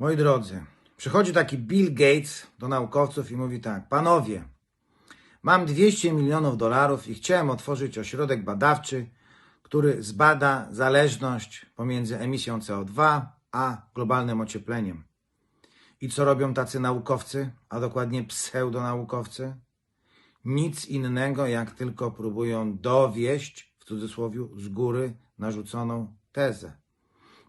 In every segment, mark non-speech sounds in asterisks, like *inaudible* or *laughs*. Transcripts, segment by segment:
Moi drodzy, przychodzi taki Bill Gates do naukowców i mówi tak: Panowie, mam 200 milionów dolarów i chciałem otworzyć ośrodek badawczy, który zbada zależność pomiędzy emisją CO2 a globalnym ociepleniem. I co robią tacy naukowcy, a dokładnie pseudonaukowcy? Nic innego, jak tylko próbują dowieść, w cudzysłowie, z góry narzuconą tezę.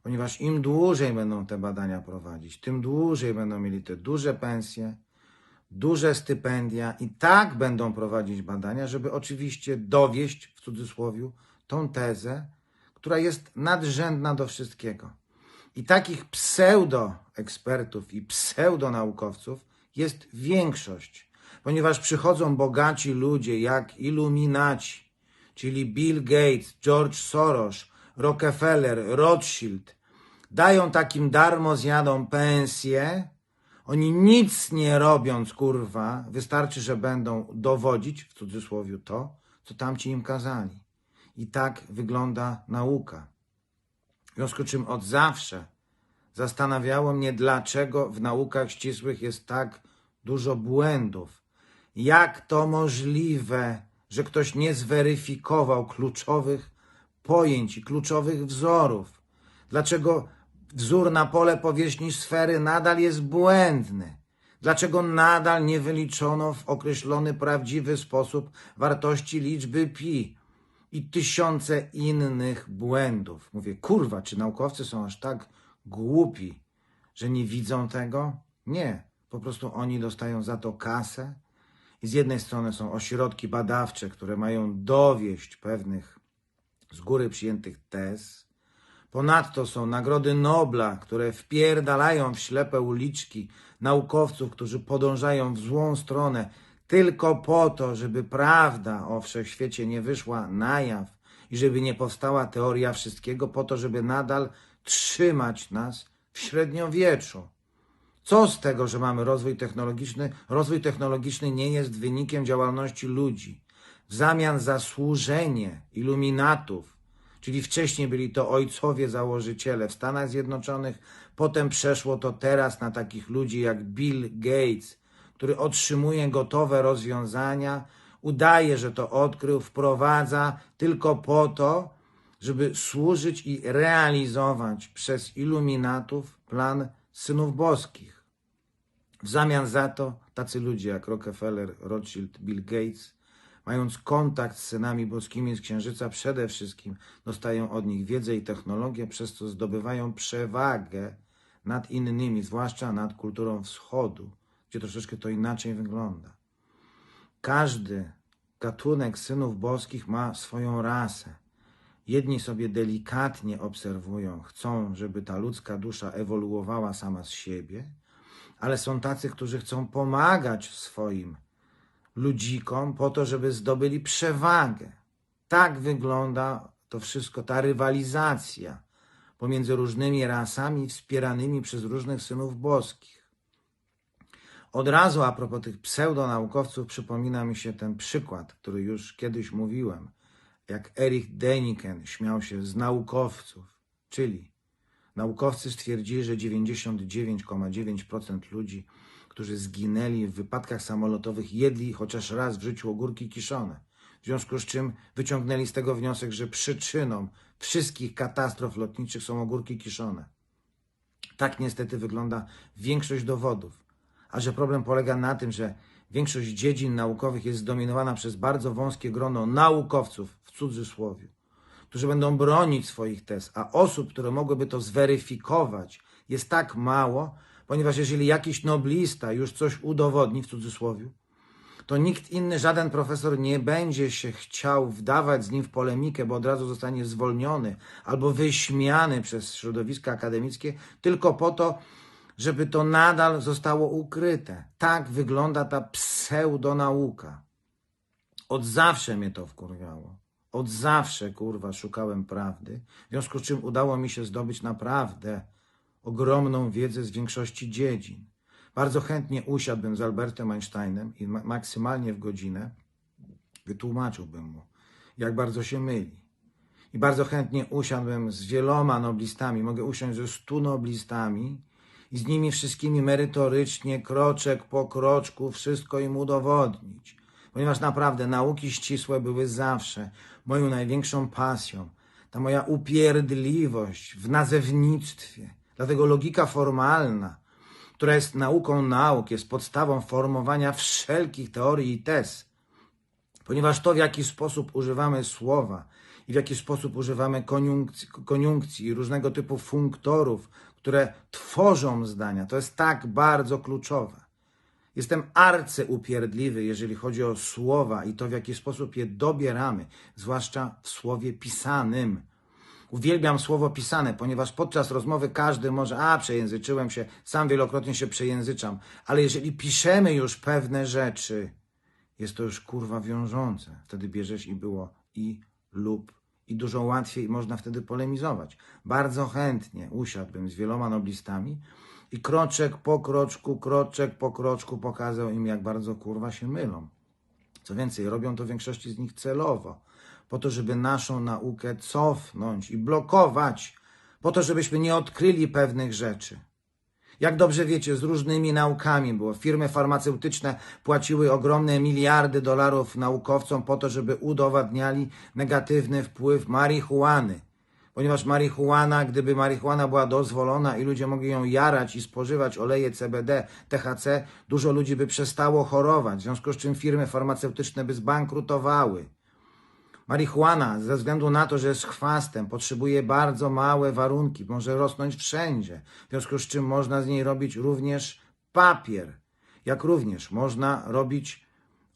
Ponieważ im dłużej będą te badania prowadzić, tym dłużej będą mieli te duże pensje, duże stypendia i tak będą prowadzić badania, żeby oczywiście dowieść, w cudzysłowie, tą tezę, która jest nadrzędna do wszystkiego. I takich pseudoekspertów i pseudonaukowców jest większość, ponieważ przychodzą bogaci ludzie jak iluminaci, czyli Bill Gates, George Soros, Rockefeller, Rothschild, dają takim darmozjadom pensję, oni nic nie robiąc, kurwa, wystarczy, że będą dowodzić, w cudzysłowie, to, co tamci im kazali. I tak wygląda nauka. W związku z czym od zawsze zastanawiało mnie, dlaczego w naukach ścisłych jest tak dużo błędów. Jak to możliwe, że ktoś nie zweryfikował kluczowych pojęć i kluczowych wzorów? Dlaczego wzór na pole powierzchni sfery nadal jest błędny? Dlaczego nadal nie wyliczono w określony prawdziwy sposób wartości liczby pi? i tysiące innych błędów. Mówię, kurwa, czy naukowcy są aż tak głupi, że nie widzą tego? Nie. Po prostu oni dostają za to kasę i z jednej strony są ośrodki badawcze, które mają dowieść pewnych z góry przyjętych tez. Ponadto są nagrody Nobla, które wpierdalają w ślepe uliczki naukowców, którzy podążają w złą stronę, tylko po to, żeby prawda o wszechświecie nie wyszła na jaw i żeby nie powstała teoria wszystkiego, po to, żeby nadal trzymać nas w średniowieczu. Co z tego, że mamy rozwój technologiczny? Rozwój technologiczny nie jest wynikiem działalności ludzi. W zamian za służenie iluminatów, czyli wcześniej byli to ojcowie założyciele w Stanach Zjednoczonych, potem przeszło to teraz na takich ludzi jak Bill Gates, który otrzymuje gotowe rozwiązania, udaje, że to odkrył, wprowadza tylko po to, żeby służyć i realizować przez iluminatów plan synów boskich. W zamian za to tacy ludzie jak Rockefeller, Rothschild, Bill Gates, mając kontakt z synami boskimi z Księżyca, przede wszystkim dostają od nich wiedzę i technologię, przez co zdobywają przewagę nad innymi, zwłaszcza nad kulturą wschodu, gdzie troszeczkę to inaczej wygląda. Każdy gatunek synów boskich ma swoją rasę. Jedni sobie delikatnie obserwują, chcą, żeby ta ludzka dusza ewoluowała sama z siebie, ale są tacy, którzy chcą pomagać swoim ludzikom po to, żeby zdobyli przewagę. Tak wygląda to wszystko, ta rywalizacja pomiędzy różnymi rasami wspieranymi przez różnych synów boskich. Od razu a propos tych pseudonaukowców przypomina mi się ten przykład, który już kiedyś mówiłem, jak Erich Deniken śmiał się z naukowców, czyli naukowcy stwierdzili, że 99,9% ludzi, którzy zginęli w wypadkach samolotowych, jedli chociaż raz w życiu ogórki kiszone. W związku z czym wyciągnęli z tego wniosek, że przyczyną wszystkich katastrof lotniczych są ogórki kiszone. Tak niestety wygląda większość dowodów. A że problem polega na tym, że większość dziedzin naukowych jest zdominowana przez bardzo wąskie grono naukowców, w cudzysłowie, którzy będą bronić swoich tez, a osób, które mogłyby to zweryfikować, jest tak mało, ponieważ jeżeli jakiś noblista już coś udowodni, w cudzysłowie, to nikt inny, żaden profesor nie będzie się chciał wdawać z nim w polemikę, bo od razu zostanie zwolniony albo wyśmiany przez środowiska akademickie, tylko po to, żeby to nadal zostało ukryte. Tak wygląda ta pseudonauka. Od zawsze mnie to wkurwiało. Od zawsze, kurwa, szukałem prawdy, w związku z czym udało mi się zdobyć naprawdę ogromną wiedzę z większości dziedzin. Bardzo chętnie usiadłbym z Albertem Einsteinem i ma- maksymalnie w godzinę wytłumaczyłbym mu, jak bardzo się myli. I bardzo chętnie usiadłbym z wieloma noblistami, mogę usiąść ze stu noblistami i z nimi wszystkimi merytorycznie, kroczek po kroczku, wszystko im udowodnić. Ponieważ naprawdę nauki ścisłe były zawsze moją największą pasją. Ta moja upierdliwość w nazewnictwie. Dlatego logika formalna, która jest nauką nauk, jest podstawą formowania wszelkich teorii i tez. Ponieważ to, w jaki sposób używamy słowa i w jaki sposób używamy koniunkcji, koniunkcji i różnego typu funktorów, które tworzą zdania, to jest tak bardzo kluczowe. Jestem arcyupierdliwy, jeżeli chodzi o słowa i to, w jaki sposób je dobieramy, zwłaszcza w słowie pisanym. Uwielbiam słowo pisane, ponieważ podczas rozmowy każdy może, a przejęzyczyłem się, sam wielokrotnie się przejęzyczam, ale jeżeli piszemy już pewne rzeczy, jest to już kurwa wiążące. Wtedy bierzesz i było i lub i dużo łatwiej można wtedy polemizować. Bardzo chętnie usiadłbym z wieloma noblistami i kroczek po kroczku, kroczek po kroczku pokazał im, jak bardzo kurwa się mylą. Co więcej, robią to większości z nich celowo, po to, żeby naszą naukę cofnąć i blokować, po to, żebyśmy nie odkryli pewnych rzeczy. Jak dobrze wiecie, z różnymi naukami było. Firmy farmaceutyczne płaciły ogromne miliardy dolarów naukowcom po to, żeby udowadniali negatywny wpływ marihuany. Ponieważ marihuana, gdyby marihuana była dozwolona i ludzie mogli ją jarać i spożywać oleje CBD, THC, dużo ludzi by przestało chorować, w związku z czym firmy farmaceutyczne by zbankrutowały. Marihuana, ze względu na to, że jest chwastem, potrzebuje bardzo małe warunki, może rosnąć wszędzie, w związku z czym można z niej robić również papier, jak również można robić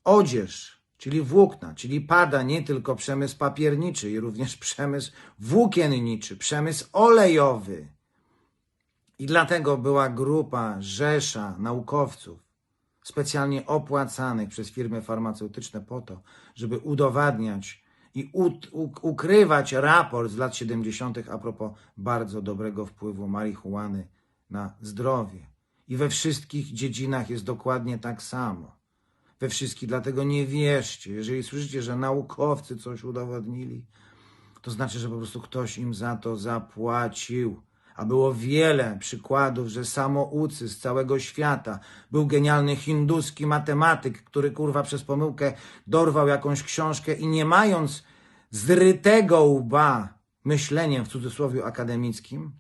odzież, czyli włókna, czyli pada nie tylko przemysł papierniczy, i również *laughs* przemysł włókienniczy, przemysł olejowy. I dlatego była grupa, rzesza naukowców, specjalnie opłacanych przez firmy farmaceutyczne po to, żeby udowadniać i ukrywać raport z lat 70. a propos bardzo dobrego wpływu marihuany na zdrowie. I we wszystkich dziedzinach jest dokładnie tak samo. We wszystkich, dlatego nie wierzcie. Jeżeli słyszycie, że naukowcy coś udowodnili, to znaczy, że po prostu ktoś im za to zapłacił. A było wiele przykładów, że samoucy z całego świata. Był genialny hinduski matematyk, który kurwa przez pomyłkę dorwał jakąś książkę i nie mając zrytego łba myśleniem w cudzysłowie akademickim,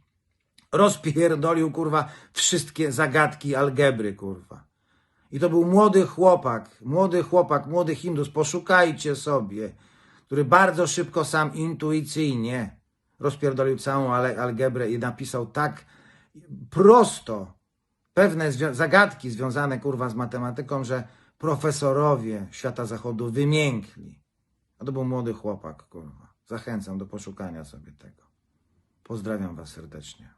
rozpierdolił kurwa wszystkie zagadki algebry kurwa. I to był młody chłopak, młody chłopak, młody Hindus, poszukajcie sobie, który bardzo szybko sam intuicyjnie rozpierdolił całą algebrę i napisał tak prosto pewne zagadki związane kurwa z matematyką, że profesorowie świata zachodu wymiękli. A to był młody chłopak, kurwa. Zachęcam do poszukania sobie tego. Pozdrawiam was serdecznie.